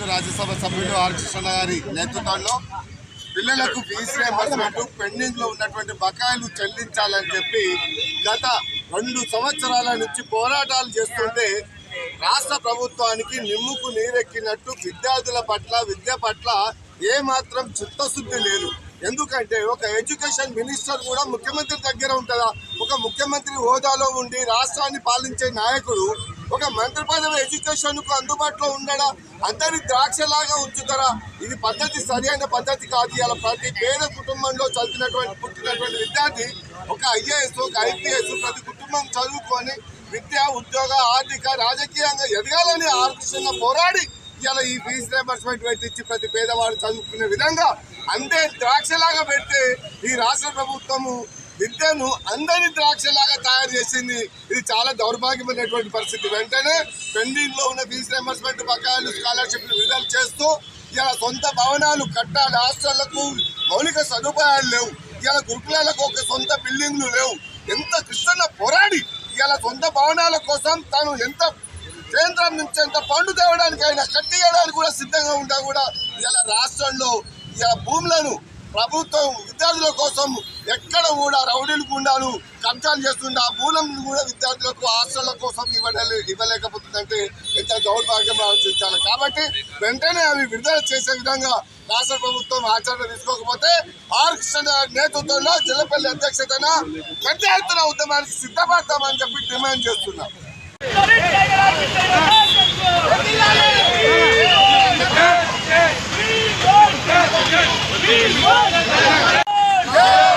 అధ్యక్షులు రాజ్యసభ సభ్యుడు ఆర్ కృష్ణ గారి నేతృత్వంలో పిల్లలకు ఫీజు రియంబర్స్మెంట్ పెండింగ్లో ఉన్నటువంటి బకాయిలు చెల్లించాలని చెప్పి గత రెండు సంవత్సరాల నుంచి పోరాటాలు చేస్తుంటే రాష్ట్ర ప్రభుత్వానికి నిమ్ముకు నీరెక్కినట్టు విద్యార్థుల పట్ల విద్య పట్ల ఏమాత్రం చిత్తశుద్ధి లేదు. ఎందుకంటే ఒక ఎడ్యుకేషన్ మినిస్టర్ కూడా ముఖ్యమంత్రి దగ్గర ఉంటుందా? ఒక ముఖ్యమంత్రి హోదాలో ఉండి రాష్ట్రాన్ని పాలించే నాయకుడు ఒక మంత్రి పదవి ఎడ్యుకేషన్కు అందుబాటులో ఉండడా? అందరి ద్రాక్షలాగా ఉంచుతారా? ఇది పద్ధతి సరైన పద్ధతి కాదు. ఇలా ప్రతి పేద కుటుంబంలో చదివినటువంటి పుట్టినటువంటి విద్యార్థి ఒక ఐఏఎస్ ఒక ఐపీఎస్ ప్రతి కుటుంబం చదువుకొని విద్య ఉద్యోగ ఆర్థిక రాజకీయంగా ఎదగాలని ఆలోచన పోరాడి ఇలా ఈ ఫీజు రియంబర్స్మెంట్ పెట్టించి ప్రతి పేదవాడు చదువుకునే విధంగా అంతే ద్రాక్షలాగా పెడితే ఈ రాష్ట్ర ప్రభుత్వము విద్యను అందరి ద్రాక్షలాగా తయారు చేసింది. ఇది చాలా దౌర్భాగ్యమైనటువంటి పరిస్థితి. వెంటనే పెండింగ్లో ఉన్న ఫీజు రియంబర్స్మెంట్ బకాయిలు స్కాలర్షిప్లు విడుదల చేస్తూ ఇలా సొంత భవనాలు కట్టాలి. హాస్టళ్ళకు మౌలిక సదుపాయాలు లేవు. ఇలా గురుకులాలకు ఒక సొంత బిల్డింగ్లు లేవు. ఎంత కృష్ణ పోరాడి ఇలా సొంత భవనాల కోసం తాను ఎంత కేంద్రం నుంచి ఎంత పండు తేవడానికి అయినా కట్టియడానికి కూడా సిద్ధంగా ఉంటా కూడా ఇలా రాష్ట్రంలో ఇలా భూములను ప్రభుత్వం విద్యార్థుల కోసం ఎక్కడ కూడా రౌడీలు గుండాలు కబ్జాలు చేస్తుండే ఆ భూములను కూడా విద్యార్థులకు హాస్టళ్ళ కోసం ఇవ్వలే ఇవ్వలేకపోతుందంటే ఎంత దౌర్భాగ్యం ఆలోచించాలి. కాబట్టి వెంటనే అవి విడుదల చేసే విధంగా రాష్ట్ర ప్రభుత్వం ఆచరణ తీసుకోకపోతే ఆర్ కృష్ణ నేతృత్వంలో జిల్లపల్లి అధ్యక్షతన పెద్ద ఎత్తున ఉద్యమానికి సిద్ధపడతామని చెప్పి డిమాండ్ చేస్తున్నాం. Jai! Jai!